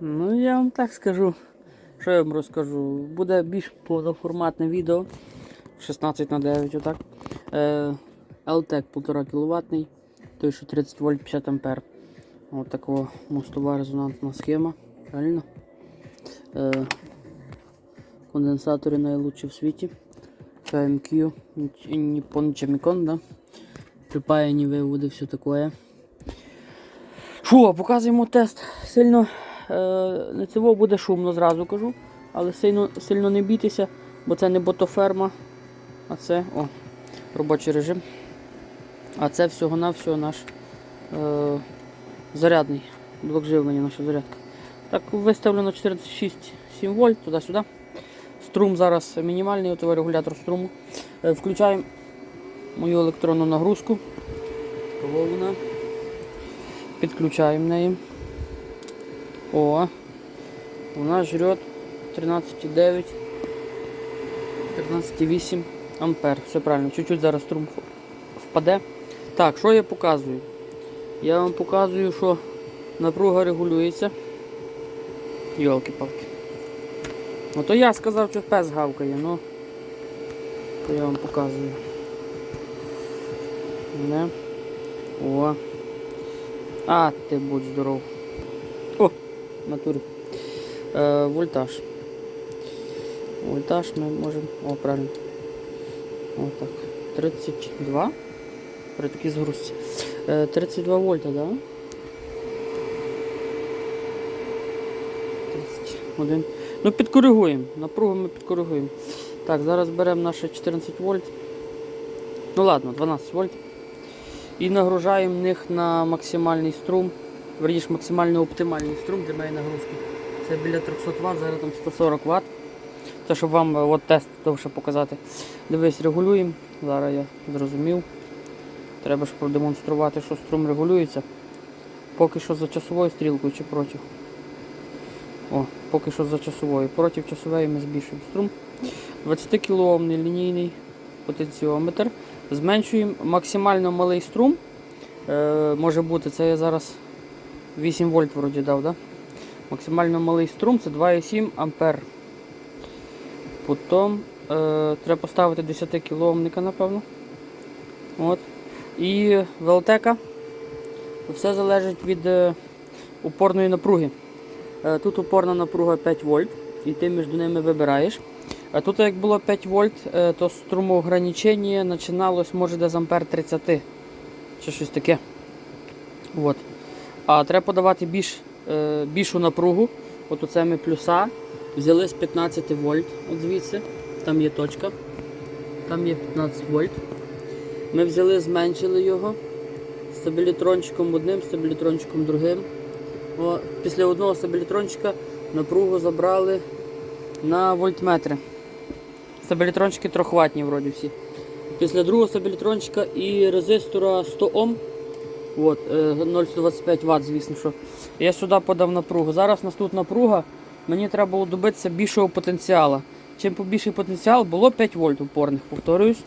Ну, я вам так скажу. Що я вам розкажу? Буде більш повноформатне відео. 16 на 9, отак. LTEC 1,5 кВт, той, що 30 вольт 50 ампер. Ось така мостова резонансна схема. Правильно? Е, конденсатори найлучші в світі. KMQ, Nippon Chemicon, да? Припаяні виводи, все таке. Що, показуємо тест. Сильно е, не цього буде шумно, зразу кажу. Але сильно, сильно не бійтеся, бо це не ботоферма, а це о, робочий режим. А це всього-навсього наш е, зарядний блок живлення, наша зарядка. Так, виставлено 46,7 вольт туди-сюди. Струм зараз мінімальний, от регулятор струму. Е, включаємо мою електронну нагрузку. Підключаємо неї. О, вона жрет 13,9, 13,8 ампер. Все правильно, чуть-чуть зараз струм впаде. Так, що я показую? Я вам показую, що напруга регулюється. Йолки-палки. Ну то я сказав, що пес гавкає, ну то я вам показую. Не. О. А, ти будь здоров. О. Е, вольтаж. Вольтаж ми можемо. О, правильно. О, так. 32. При такій згрузці. Е, 32 вольта, да? 31. Ну, підкоригуємо. Напругу ми підкоригуємо. Так, зараз беремо наше 14 вольт. Ну ладно, 12 вольт. І нагружаємо них на максимальний струм. Верніше максимально оптимальний струм для моєї нагрузки. Це біля 300 Вт, зараз там 140 Вт. Це щоб вам е, от тест довше показати. Дивись, регулюємо. Зараз я зрозумів. Треба ж продемонструвати, що струм регулюється. Поки що за часовою стрілкою чи проти. О, поки що за часовою. Проти часової ми збільшуємо струм. 20 кОм лінійний потенціометр. Зменшуємо максимально малий струм. Е, може бути, це я зараз 8 вольт вроді дав, да? Максимально малий струм це 2,7 ампер. Потім е, треба поставити 10 кілоомника, напевно. От. І велотека. Все залежить від е, упорної напруги. Е, Тут упорна напруга 5 вольт, і ти між ними вибираєш. А тут, як було 5 вольт, е, то струмоограничення починалось, може, десь ампер 30 чи щось таке. От. А треба подавати більш, е, більшу напругу. От оце ми плюса. Взяли з 15 вольт, от звідси, там є точка, там є 15 вольт. Ми взяли, зменшили його стабілітрончиком одним, стабілітрончиком другим. О, після одного стабілітрончика напругу забрали на вольтметри. Стабілітрончики трохватні вроді всі. Після другого стабілітрончика і резистора 100 Ом. От, е, 0,125 Вт, звісно, що. Я сюди подав напругу. Зараз у нас тут напруга. Мені треба було добитися більшого потенціалу. Чим побільший потенціал, було 5 вольт упорних, повторююсь.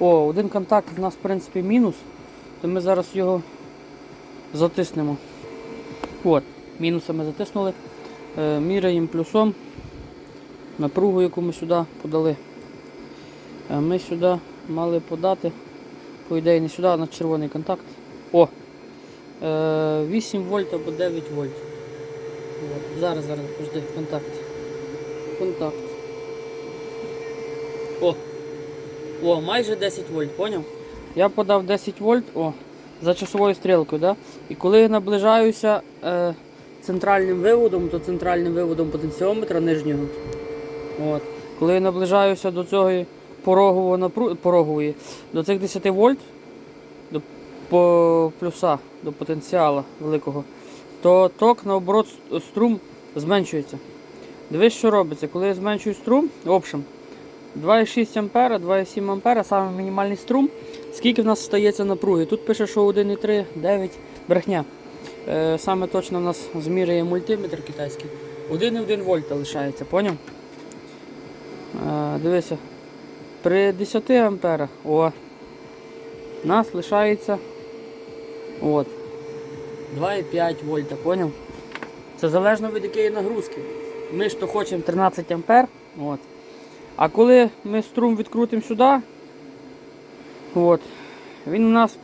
О, один контакт у нас в принципі мінус, то ми зараз його затиснемо. От, мінусами затиснули. Е, міряємо плюсом напругу, яку ми сюди подали. Е, Ми сюди мали подати, по ідеї не сюди, а на червоний контакт. О! Е, 8 вольт або 9 вольт. Зараз, зараз, подожди, контакт. Контакт. О! О, майже 10 вольт, поняв? Я подав 10 вольт о, за часовою стрілкою, да? і коли я наближаюся е, центральним виводом, то центральним виводом потенціометра нижнього. От. Коли я наближаюся до цього порогового порогової, до цих 10 вольт, до по плюса, до потенціалу великого, то ток наоборот струм зменшується. Дивись, що робиться. Коли я зменшую струм, в общем, 2,6 ампера, 2,7 ампера, саме мінімальний струм. Скільки в нас стається напруги? Тут пише, що 1,3, 9, брехня. Е, саме точно в нас зміряє мультиметр китайський. 1,1 вольта лишається, поняв? Е, дивися. При 10 амперах о, нас лишається от, 2,5 вольта, поняв? Це залежно від якої нагрузки. Ми ж то хочемо 13 ампер. От. А коли ми струм відкрутимо сюди, от, він у нас.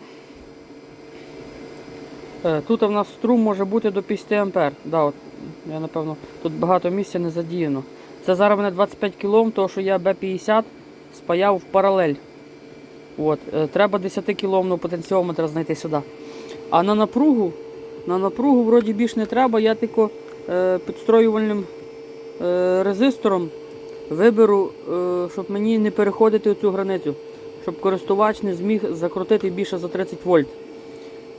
е, Тут у нас струм може бути до 50 ампер. Да, от, я напевно, тут багато місця не задіяно. Це зараз мене 25 кОм, тому що я Б50 спаяв в паралель. От, е, треба 10 кіломного потенціометра знайти сюди. А на напругу, на напругу вроді більш не треба, я тільки е, підстроювальним е, резистором виберу, е, щоб мені не переходити цю границю, щоб користувач не зміг закрутити більше за 30 вольт.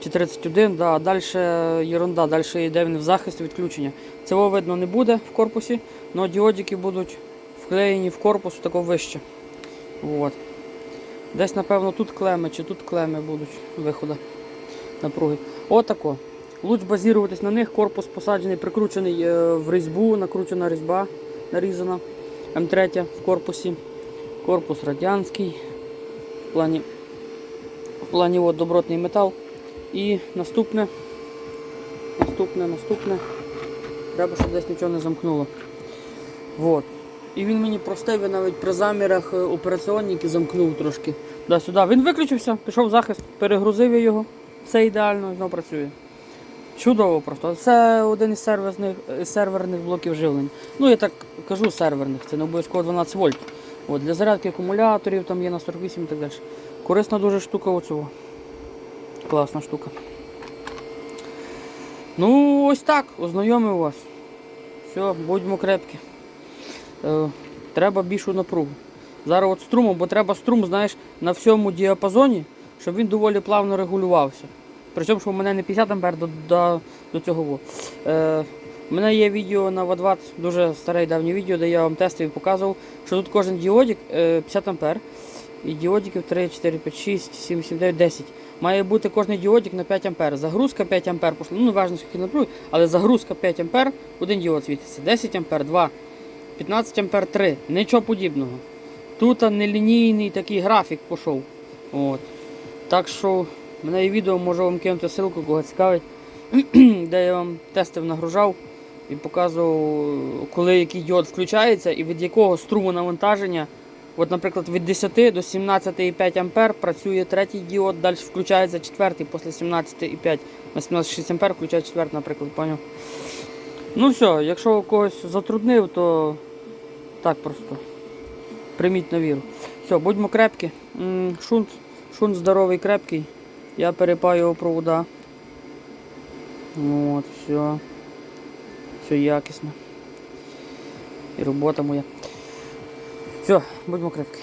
Чи 31, да, а далі ерунда, далі йде він в захист відключення. Цього видно не буде в корпусі, але діодики будуть вклеєні в корпус тако вище. От. Десь, напевно, тут клеми чи тут клеми будуть виходи напруги. Отако. Луч базіруватись на них, корпус посаджений, прикручений е, в різьбу, накручена різьба нарізана. М3 в корпусі. Корпус радянський. В плані, в плані от, добротний метал. І наступне, наступне, наступне. Треба, щоб десь нічого не замкнуло. Вот. І він мені простив, я навіть при замірах е, операціонники замкнув трошки. Да, сюди. Він виключився, пішов в захист, перегрузив я його. Все ідеально, знову працює. Чудово просто. Це один із серверних, е, серверних блоків живлення. Ну, я так кажу серверних, це не обов'язково 12 вольт. От, для зарядки акумуляторів там є на 48 і так далі. Корисна дуже штука оцього. Класна штука. Ну, ось так, ознайомив вас. Все, будьмо крепкі. Е, треба більшу напругу. Зараз от струмом, бо треба струм, знаєш, на всьому діапазоні, щоб він доволі плавно регулювався. Причому, що в мене не 50 ампер до, до, до цього. Е, у мене є відео на Вадват, дуже старе і давнє відео, де я вам тестив і показував, що тут кожен діодик е, 50 ампер. І діодиків 3, 4, 5, 6, 7, 8, 9, 10. Має бути кожний діодик на 5 ампер. Загрузка 5 ампер, пошла. ну не важливо, скільки напруги, але загрузка 5 ампер, один діод світиться. 10 ампер, 2, 15 ампер 3. Нічого подібного. Тут нелінійний такий графік пішов. От. Так що мене є відео, можу вам кинути ссылку, кого цікавить, де я вам тестив нагружав і показував, коли який діод включається і від якого струму навантаження. От, наприклад, від 10 до 17,5 ампер працює третій діод, далі включається четвертий після 17,5 на 17,6 ампер включає четвертий, наприклад, поняв? Ну все, якщо когось затруднив, то так просто. Прийміть на віру. Все, будьмо крепкі. Шунт, шунт здоровий, крепкий. Я перепаю його провода. От, все. Все якісно. І робота моя. Все, будьмо крепкі.